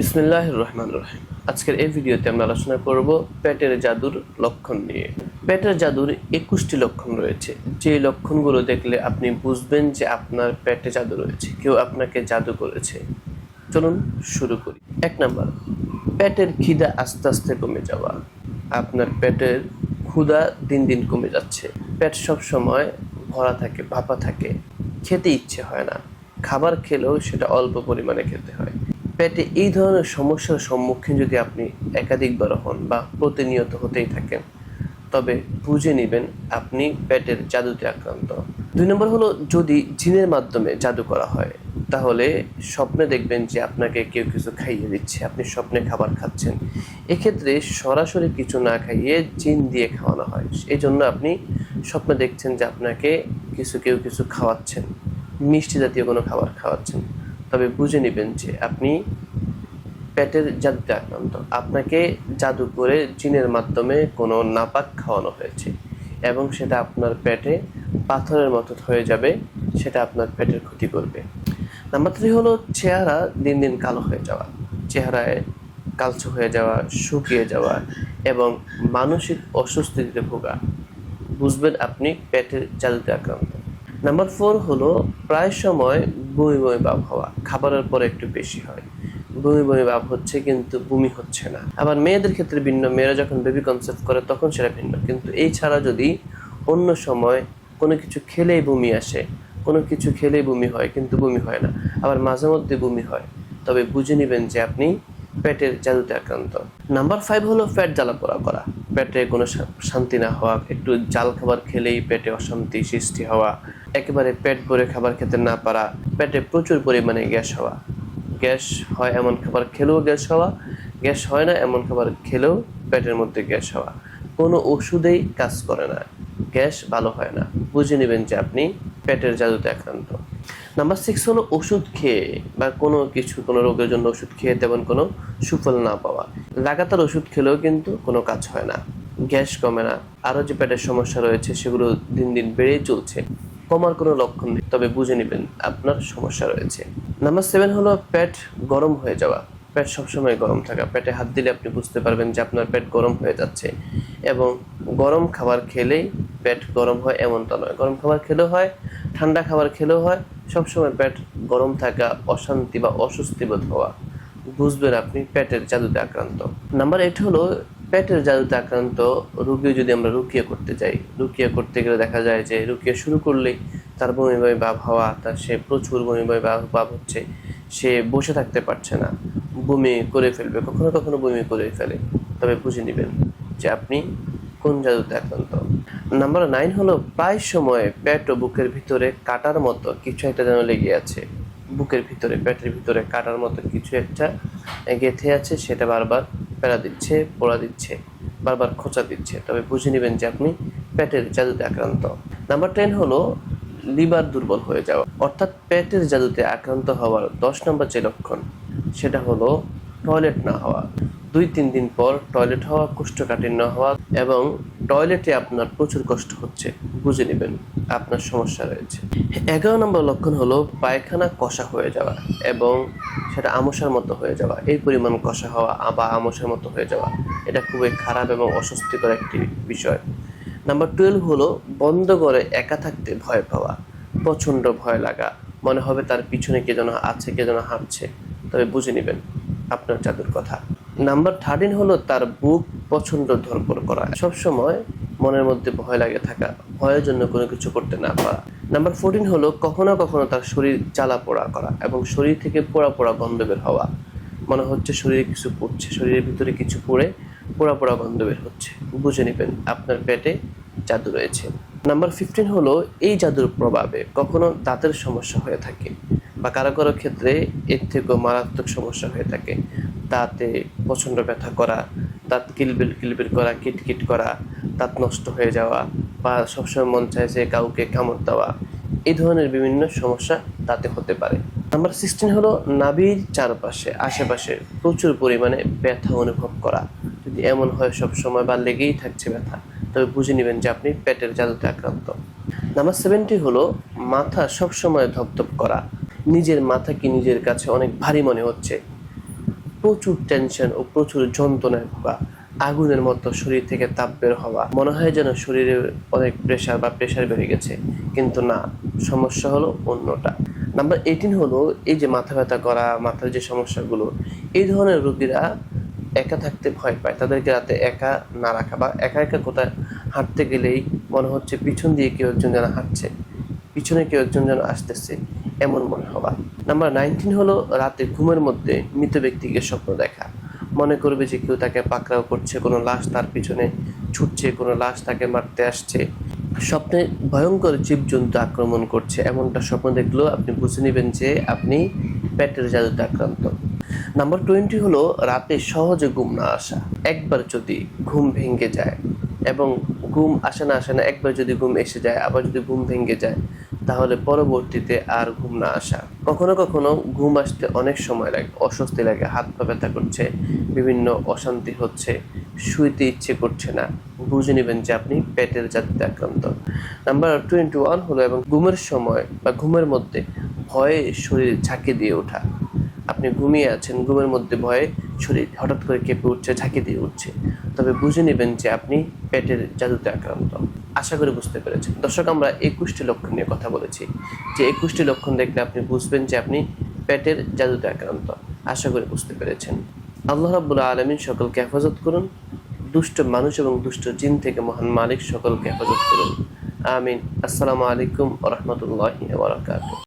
বিসমিল্লাহ রহমান রহিম। আজকের এই ভিডিওতে আমরা আলোচনা করব পেটের জাদুর লক্ষণ নিয়ে। পেটের জাদুর একুশটি লক্ষণ রয়েছে। যে লক্ষণগুলো দেখলে আপনি বুঝবেন যে আপনার পেটে জাদু রয়েছে, কেউ আপনাকে জাদু করেছে। চলুন শুরু করি। এক নাম্বার, পেটের খিদা আস্তে আস্তে কমে যাওয়া। আপনার পেটের ক্ষুধা দিন দিন কমে যাচ্ছে। পেট সব সময় ভরা থাকে, ভাপা থাকে। খেতে ইচ্ছে হয় না। খাবার খেলেও সেটা অল্প পরিমাণে খেতে হয়। পেটে এই ধরনের সমস্যার সম্মুখীন যদি আপনি একাধিকবার হন বা প্রতিনিয়ত হতেই থাকেন, তবে বুঝে নেবেন আপনি পেটের জাদুতে আক্রান্ত। দুই নম্বর হলো, যদি জিনের মাধ্যমে জাদু করা হয়, তাহলে স্বপ্নে দেখবেন যে আপনাকে কেউ কিছু খাইয়ে দিচ্ছে, আপনি স্বপ্নে খাবার খাচ্ছেন। এক্ষেত্রে সরাসরি কিছু না খাইয়ে জিন দিয়ে খাওয়ানো হয়। এই জন্য আপনি স্বপ্নে দেখছেন যে আপনাকে কিছু কেউ কিছু খাওয়াচ্ছেন, মিষ্টি জাতীয় কোনো খাবার খাওয়াচ্ছেন। তবে বুঝে নেবেন যে আপনি পেটের জাদুতে আক্রান্ত আপনাকে জাদু করে জিনের মাধ্যমে কোনো নাপাক খাওয়ানো হয়েছে এবং সেটা আপনার পেটে পাথরের মতো হয়ে যাবে, সেটা আপনার পেটের ক্ষতি করবে। নাম্বার থ্রি হলো চেহারা দিন দিন কালো হয়ে যাওয়া। চেহারায় কালচে হয়ে যাওয়া, শুকিয়ে যাওয়া এবং মানসিক অস্বস্তিতে ভোগা। বুঝবেন আপনি পেটের জাদুতে আক্রান্ত নাম্বার ফোর হলো, প্রায় সময় বমি বমি ভাব হওয়া। খাবারের পরে একটু বেশি হয়। বমি বমি ভাব হচ্ছে কিন্তু বমি হচ্ছে না। আবার মেয়েদের ক্ষেত্রে ভিন্ন। মেয়েরা যখন বেবি কনসেপ্ট করে, তখন সেটা ভিন্ন। কিন্তু এই ছাড়া যদি অন্য সময় কোনো কিছু খেলেই বমি আসে, কোনো কিছু খেলেই বমি হয়, কিন্তু বমি হয় না। আবার মাঝে মধ্যে বমি হয়। তবে বুঝে নেবেন যে আপনি পেটের জাদুতে আক্রান্ত। নাম্বার ফাইভ হলো পেট জ্বালা পোড়া করা। পেটে কোনো শান্তি না হওয়া, একটু জাল খাবার খেলেই পেটে অশান্তি সৃষ্টি হওয়া, একেবারে পেট ভরে খাবার খেতে না পারা, পেটে প্রচুর পরিমাণে গ্যাস হওয়া। গ্যাস হয় এমন খাবার খেলেও গ্যাস হওয়া, গ্যাস হয় না এমন খাবার খেলেও পেটের মধ্যে গ্যাস হওয়া। কোনো ওষুধেই কাজ করে না। গ্যাস ভালো হয় না। বুঝে নেবেন যে আপনি পেটের জাদুতে আক্রান্ত। নাম্বার সিক্স হলো ওষুধ খেয়ে বা কোনো কিছু, কোনো রোগের জন্য ওষুধ খেয়ে তেমন কোনো সুফল না পাওয়া। লাগাতার ওষুধ খেলেও কিন্তু কোনো কাজ হয় না। গ্যাস কমে না। আরও যে পেটের সমস্যা রয়েছে সেগুলো দিন দিন বেড়েই চলছে। কমার কোনো লক্ষণ নেই, তবে বুঝে নেবেন আপনার সমস্যা রয়েছে। নাম্বার সেভেন হলো পেট গরম হয়ে যাওয়া। পেট সবসময় গরম থাকা। পেটে হাত দিলে আপনি বুঝতে পারবেন যে আপনার পেট গরম হয়ে যাচ্ছে। এবং গরম খাবার খেলেই পেট গরম হয় এমনটা নয়। গরম খাবার খেলেও হয়, ঠান্ডা খাবার খেলেও হয় সবসময় পেট গরম থাকা, অশান্তি বা অস্বস্তি বোধ হওয়া। বুঝবেন আপনি পেটের জাদুতে আক্রান্ত। নাম্বার এইট হলো, পেটের জাদুতে আক্রান্ত রুগী যদি আমরা রুকিয়ে করতে যাই, রুকিয়ে করতে গেলে দেখা যায় যে রুকিয়ে শুরু করলেই তার বমি বমি ভাব হওয়া, তার সে প্রচুর বমি বমি ভাব ভাব হচ্ছে, সে বসে থাকতে পারছে না। বমি করে ফেলবে, কখনো কখনো বমি করে ফেলে। তবে বুঝে নেবেন যে আপনি কোন জাদুতে আক্রান্ত। নাম্বার নাইন হলো, প্রায় সময় পেট ও বুকের ভিতরে কাটার মতো কিছু একটা যেন লেগে আছে। বুকের ভিতরে, পেটের ভিতরে কাটার মতো কিছু একটা গেঁথে আছে, সেটা বারবার পেড়া দিচ্ছে, পোড়া দিচ্ছে, বারবার খোঁচা দিচ্ছে। তবে বুঝে নেবেন যে আপনি পেটের জাদুতে আক্রান্ত। নাম্বার টেন হলো, লিভার দুর্বল হয়ে যাওয়া। অর্থাৎ পেটের জাদুতে আক্রান্ত হওয়ার দশ নম্বর যে লক্ষণ, সেটা হলো টয়লেট না হওয়া। দুই তিন দিন পর টয়লেট হওয়া, কোষ্ঠকাঠিন্য হওয়া এবং টয়লেটে আপনার প্রচুর কষ্ট হচ্ছে, বুঝে নেবেন, আপনার সমস্যা রয়েছে। এগারো নম্বর লক্ষণ হলো পায়খানা কষা হয়ে যাওয়া এবং সেটা আমসার মতো হয়ে যাওয়া। এই পরিমাণ কষা হওয়া বা আমসার মতো হয়ে যাওয়া, এটা খুবই খারাপ এবং অস্বস্তিকর একটি বিষয়। নাম্বার টুয়েলভ হলো বন্ধ করে একা থাকতে ভয় পাওয়া, প্রচণ্ড ভয় লাগা, মনে হবে তার পিছনে কে যেন আছে, কে যেন হাঁটছে, তবে বুঝে নেবেন, আপনার জাদুর কথা। নাম্বার থার্টিন হলো তার বুক প্রচণ্ড ধরপর করা। সবসময় মনের মধ্যে ভয় লাগে থাকা, ভয়ের জন্য কোনো কিছু করতে না পারা। নাম্বার ফোরটিন হলো কখনো কখনো তার শরীর জ্বালা পোড়া করা এবং শরীর থেকে পোড়া পোড়া গন্ধ বের হওয়া। মনে হচ্ছে শরীরে কিছু পড়ছে, শরীরের ভিতরে কিছু পড়ে পোড়া পোড়া গন্ধ বের হচ্ছে। বুঝে নেবেন, আপনার পেটে জাদু রয়েছে। নাম্বার ফিফটিন হলো এই জাদুর প্রভাবে কখনো দাঁতের সমস্যা হয়ে থাকে বা কারও কারও ক্ষেত্রে এর থেকেও মারাত্মক সমস্যা হয়ে থাকে। দাঁতে প্রচণ্ড ব্যথা করা, দাঁত কিলবিল কিলবিল করা, কিটকিট করা, দাঁত নষ্ট হয়ে যাওয়া বা সবসময় মন চায় যে কাউকে কামড় দেওয়া, এই ধরনের বিভিন্ন সমস্যা তাতে হতে পারে। নাম্বার সিক্সটিন হলো নাভির চারপাশে, আশেপাশে প্রচুর পরিমাণে ব্যথা অনুভব করা। যদি এমন হয় সব সময় বা লেগেই থাকছে ব্যথা, তবে বুঝে নেবেন যে আপনি পেটের জাদুতে আক্রান্ত। নাম্বার সেভেনটি হলো মাথা সবসময় ধপধপ করা। নিজের মাথা কি নিজের কাছে অনেক ভারী মনে হচ্ছে? প্রচুর টেনশন ও প্রচুর যন্ত্রণায় ভোগা আগুনের মতো শরীর থেকে তাপ বের হওয়া। মনে হয় যেন শরীরে অনেক প্রেশার বা প্রেশার বেড়ে গেছে, কিন্তু না, সমস্যা হলো অন্যটা। নাম্বার এইটিন হলো এই যে মাথা ব্যথা করা, মাথার যে সমস্যাগুলো, এই ধরনের রোগীরা একা থাকতে ভয় পায়। তাদেরকে রাতে একা না রাখা বা একা একা কোথায় হাঁটতে গেলেই মনে হচ্ছে পিছন দিয়ে কেউ একজন যেন হাঁটছে, পিছনে কেউ একজন যেন আসতেছে। এমন মনে হওয়া নাম্বার নাইনটিন হলো রাতে ঘুমের মধ্যে মৃত ব্যক্তিকে স্বপ্ন দেখা। মনে করবে যে কেউ তাকে পাকড়াও করছে, কোনো লাশ তার পিছনে ছুটছে, কোনো লাশ তাকে মারতে আসছে। স্বপ্নে ভয়ঙ্কর জীবজন্তু আক্রমণ করছে, এমনটা স্বপ্ন দেখলেও আপনি বুঝে নেবেন যে আপনি পেটের জাদুতে আক্রান্ত। নাম্বার টোয়েন্টি হলো রাতে সহজে ঘুম না আসা। একবার যদি ঘুম ভেঙে যায় এবং ঘুম আসে না আসে না, একবার যদি ঘুম এসে যায়, আবার যদি ঘুম ভেঙে যায় তাহলে পরবর্তীতে আর ঘুম না আসা। কখনো কখনো ঘুম আসতে অনেক সময় লাগে, অস্বস্তি লাগে, হাত পা ব্যথা করছে, বিভিন্ন অশান্তি হচ্ছে, শুইতে ইচ্ছে করছে না। বুঝে নেবেন যে আপনি পেটের জাতিতে আক্রান্ত। নাম্বার টোয়েন্টি ওয়ান হলো এবং ঘুমের সময় বা ঘুমের মধ্যে ভয়ে শরীর ঝাঁকি দিয়ে ওঠা। আপনি ঘুমিয়ে আছেন, ঘুমের মধ্যে ভয়ে শরীর হঠাৎ করে কেঁপে উঠছে, ঝাঁকি দিয়ে উঠছে। তবে বুঝে নেবেন যে আপনি পেটের জাদুতে আক্রান্ত। আশা করি বুঝতে পেরেছেন। দর্শক, আমরা একুশটি লক্ষণ নিয়ে কথা বলেছি। যে একুশটি লক্ষণ দেখলে আপনি বুঝবেন যে আপনি পেটের জাদুতে আক্রান্ত। আশা করি বুঝতে পেরেছেন। আল্লাহ রাব্বুল আলমিন সকলকে হেফাজত করুন। দুষ্ট মানুষ এবং দুষ্ট জিন থেকে মহান মালিক সকলকে হেফাজত করুন। আমিন। আসসালামু আলাইকুম রহমতুল্লাহি ওবরাকাতুহ